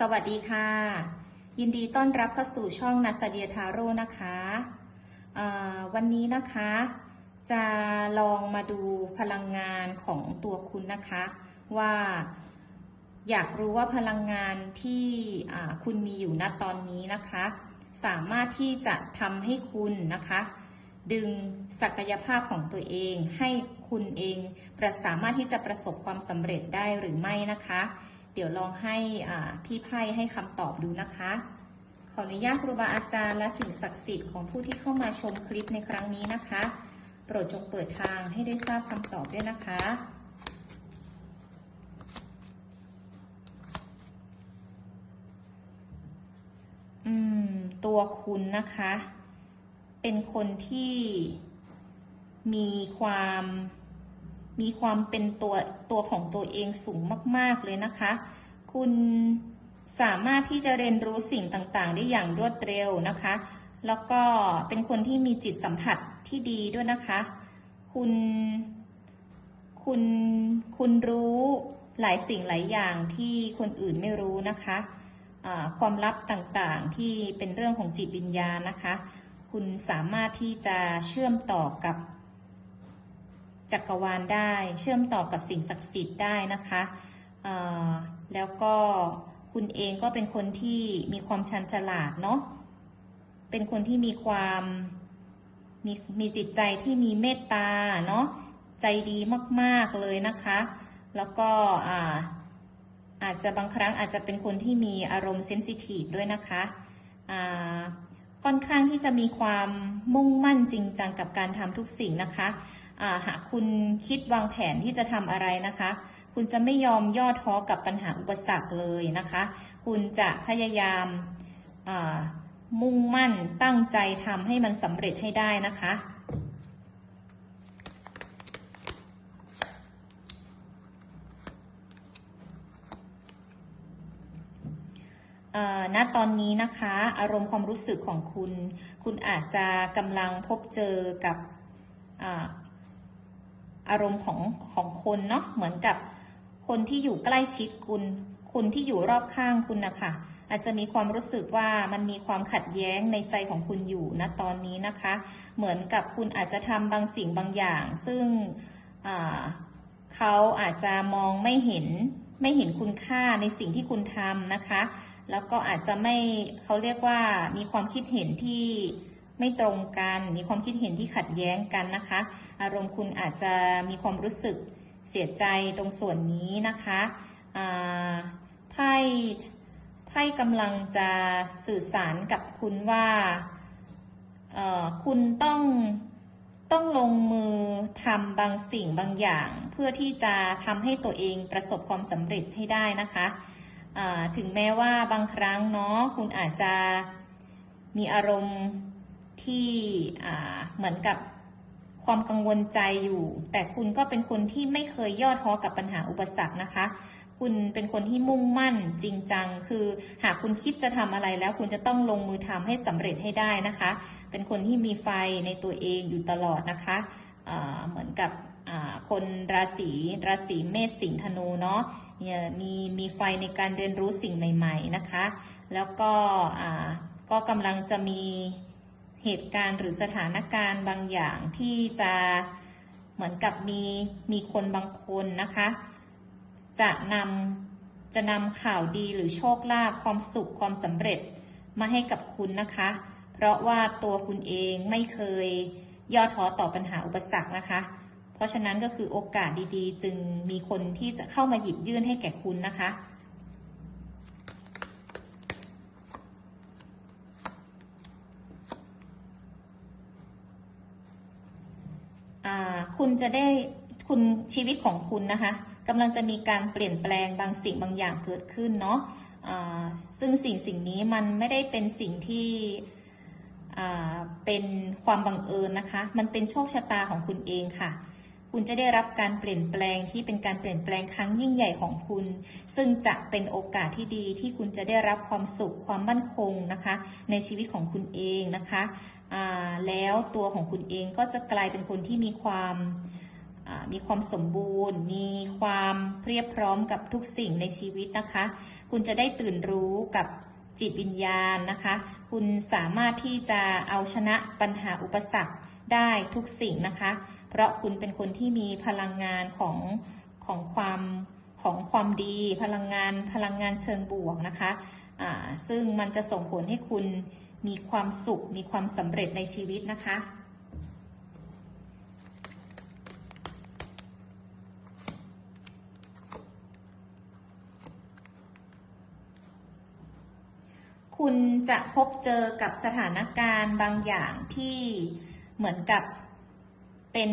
สวัสดีค่ะ ยินดีต้อนรับเข้าสู่ช่องนัสเดียทาโร่นะคะวันนี้นะคะ จะลองมาดูพลังงานของตัวคุณนะคะ ว่าอยากรู้ว่าพลังงานที่คุณมีอยู่ณตอนนี้นะคะ สามารถที่จะทำให้คุณนะคะ ดึงศักยภาพของตัวเอง ให้คุณเองประสามารถที่จะประสบความสำเร็จได้หรือไม่นะคะ เดี๋ยวลองให้พี่ไพ่ให้คำตอบดูนะคะ ขออนุญาตครูบาอาจารย์และสิ่งศักดิ์สิทธิ์ของผู้ที่เข้ามาชมคลิปในครั้งนี้นะคะ โปรดจงเปิดทางให้ได้ทราบคำตอบด้วยนะคะอืมตัวคุณนะคะ เป็นคนที่มีความ มีความเป็นตัวตัวของตัวเองสูงมาก ๆ เลยนะคะ คุณสามารถที่จะเรียนรู้สิ่งต่างๆ ได้อย่างรวดเร็วนะคะ แล้วก็เป็นคนที่มีจิตสัมผัสที่ดีด้วยนะคะ คุณ คุณ คุณรู้หลายสิ่งหลายอย่างที่คนอื่นไม่รู้นะคะอ่าความลับต่างๆที่เป็นเรื่องของจิตวิญญาณนะคะ คุณสามารถที่จะเชื่อมต่อกับ จักรวาลได้ เชื่อมต่อกับสิ่งศักดิ์สิทธิ์ได้นะคะแล้วก็คุณเองก็เป็นคนที่มีความชันฉลาดเนาะเป็นคนที่มีความมีมีจิตใจที่มีเมตตาเนาะใจดีมากๆเลยนะคะ แล้วก็อ่าอาจจะบางครั้งอาจจะเป็นคนที่มีอารมณ์เซนซิทีฟด้วยนะคะอ่าค่อนข้างที่จะมีความมุ่งมั่นจริงจังกับการทำทุกสิ่งนะคะ หากคุณคิดวางแผนที่จะทำอะไรนะคะ คุณจะไม่ยอมย่อท้อกับปัญหาอุปสรรคเลยนะคะ คุณจะพยายามมุ่งมั่นตั้งใจทำให้มันสำเร็จให้ได้นะคะ ณ ตอนนี้นะคะ อารมณ์ความรู้สึกของคุณ คุณอาจจะกำลังพบเจอกับ อารมณ์ของของคนเนาะเหมือนกับคนที่อยู่ใกล้ชิดคุณคุณที่อยู่รอบข้างคุณนะคะอาจจะมีความรู้สึกว่ามันมีความขัดแย้งในใจของคุณอยู่ณตอนนี้นะคะ เหมือนกับคุณอาจจะทำบางสิ่งบางอย่าง ซึ่งเขาอาจจะมองไม่เห็นไม่เห็นคุณค่าในสิ่งที่คุณทำนะคะ แล้วก็อาจจะไม่เขาเรียกว่ามีความคิดเห็นที่ ไม่ตรงกัน มีความคิดเห็นที่ขัดแย้งกันนะคะ อารมณ์คุณอาจจะมีความรู้สึกเสียใจตรงส่วนนี้นะคะไพ่ไพ่กำลังจะสื่อสารกับคุณว่าคุณต้องต้องลงมือทำบางสิ่งบางอย่าง เพื่อที่จะทำให้ตัวเองประสบความสำเร็จให้ได้นะคะถึงแม้ว่าบางครั้งเนาะคุณอาจจะมีอารมณ์ ที่เหมือนกับความกังวลใจอยู่ แต่คุณก็เป็นคนที่ไม่เคยย่อท้อกับปัญหาอุปสรรคนะคะ คุณเป็นคนที่มุ่งมั่นจริงจัง คือหากคุณคิดจะทำอะไรแล้ว คุณจะต้องลงมือทำให้สำเร็จให้ได้นะคะ เป็นคนที่มีไฟในตัวเองอยู่ตลอดนะคะอ่าเหมือนกับคนราศีราศีเมษสิงห์ธนูเนาะมีมีไฟในการเรียนรู้สิ่งใหม่ ๆนะคะ แล้วก็ก็กำลังจะมี เหตุการณ์หรือสถานการณ์บางอย่างที่จะเหมือนกับมีมีคนบางคนนะคะ จะนำจะนำข่าวดีหรือโชคลาภความสุขความสำเร็จมาให้กับคุณนะคะ เพราะว่าตัวคุณเองไม่เคยย่อท้อต่อปัญหาอุปสรรคนะคะ เพราะฉะนั้นก็คือโอกาสดีๆ จึงมีคนที่จะเข้ามาหยิบยื่นให้แก่คุณนะคะ อ่า คุณจะได้คุณชีวิตของคุณนะคะกำลังจะมีการเปลี่ยนแปลงบางสิ่งบางอย่างเกิดขึ้นเนาะซึ่งสิ่งสิ่งนี้มันไม่ได้เป็นสิ่งที่เป็นความบังเอิญนะคะ มันเป็นโชคชะตาของคุณเองค่ะ คุณจะได้รับการเปลี่ยนแปลงที่เป็นการเปลี่ยนแปลงครั้งยิ่งใหญ่ของคุณ ซึ่งจะเป็นโอกาสที่ดีที่คุณจะได้รับความสุขความมั่นคงนะคะ ในชีวิตของคุณเองนะคะ แล้วตัวของคุณเองก็จะกลายเป็นคนที่มีความมีความสมบูรณ์ มีความเพียบพร้อมกับทุกสิ่งในชีวิตนะคะ คุณจะได้ตื่นรู้กับจิตวิญญาณนะคะ คุณสามารถที่จะเอาชนะปัญหาอุปสรรคได้ทุกสิ่งนะคะ เพราะคุณเป็นคนที่มีพลังงานของของความของความดีพลังงานพลังงานเชิงบวกนะคะอ่าซึ่งมันจะส่งผลให้คุณ มีความสุข มีความสำเร็จในชีวิตนะคะ คุณจะพบเจอกับสถานการณ์บางอย่างที่เหมือนกับเป็น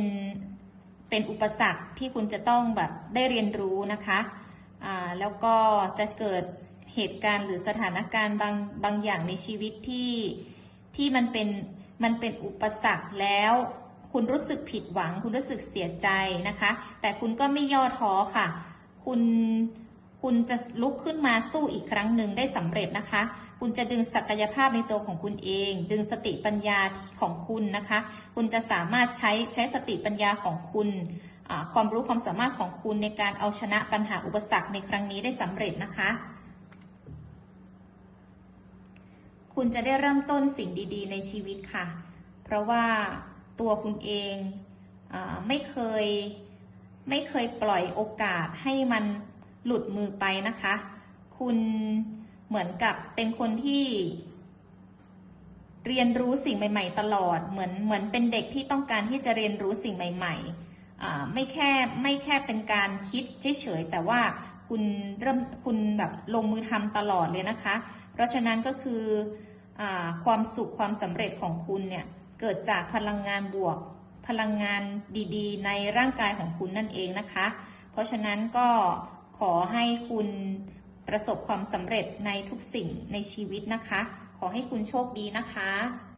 เป็นอุปสรรคที่คุณจะต้องแบบได้เรียนรู้นะคะ แล้วก็จะเกิด เหตุการณ์หรือสถานการณ์บางบางอย่างในชีวิตที่ที่มันเป็นมันเป็นอุปสรรคแล้วคุณรู้สึกผิดหวัง คุณรู้สึกเสียใจนะคะ แต่คุณก็ไม่ย่อท้อค่ะ คุณคุณจะลุกขึ้นมาสู้อีกครั้งหนึ่งได้สำเร็จนะคะ คุณจะดึงศักยภาพในตัวของคุณเอง ดึงสติปัญญาของคุณนะคะ คุณจะสามารถใช้ใช้สติปัญญาของคุณความรู้ความสามารถของคุณในการเอาชนะปัญหาอุปสรรคในครั้งนี้ได้สำเร็จนะคะ คุณจะได้เริ่มต้นสิ่งดี ๆ ในชีวิตค่ะ เพราะว่าตัวคุณเองอไม่เคยไม่เคยปล่อยโอกาสให้มันหลุดมือไปนะคะ คุณเหมือนกับเป็นคนที่เรียนรู้สิ่งใหม่ ๆ ตลอด เหมือนเหมือนเป็นเด็กที่ต้องการที่จะเรียนรู้สิ่งใหม่ ๆ ไม่แค่ไม่แค่เป็นการคิดเฉยๆ แต่ว่าคุณเริ่มคุณแบบลงมือทำตลอดเลยนะคะ เพราะฉะนั้นก็คืออความสุขความสำเร็จของคุณเนี่ยเกิดจากพลังงานบวก พลังงานดีๆ ในร่างกายของคุณนั่นเองนะคะ เพราะฉะนั้นก็ขอให้คุณประสบความสำเร็จในทุกสิ่งในชีวิตนะคะ ขอให้คุณโชคดีนะคะ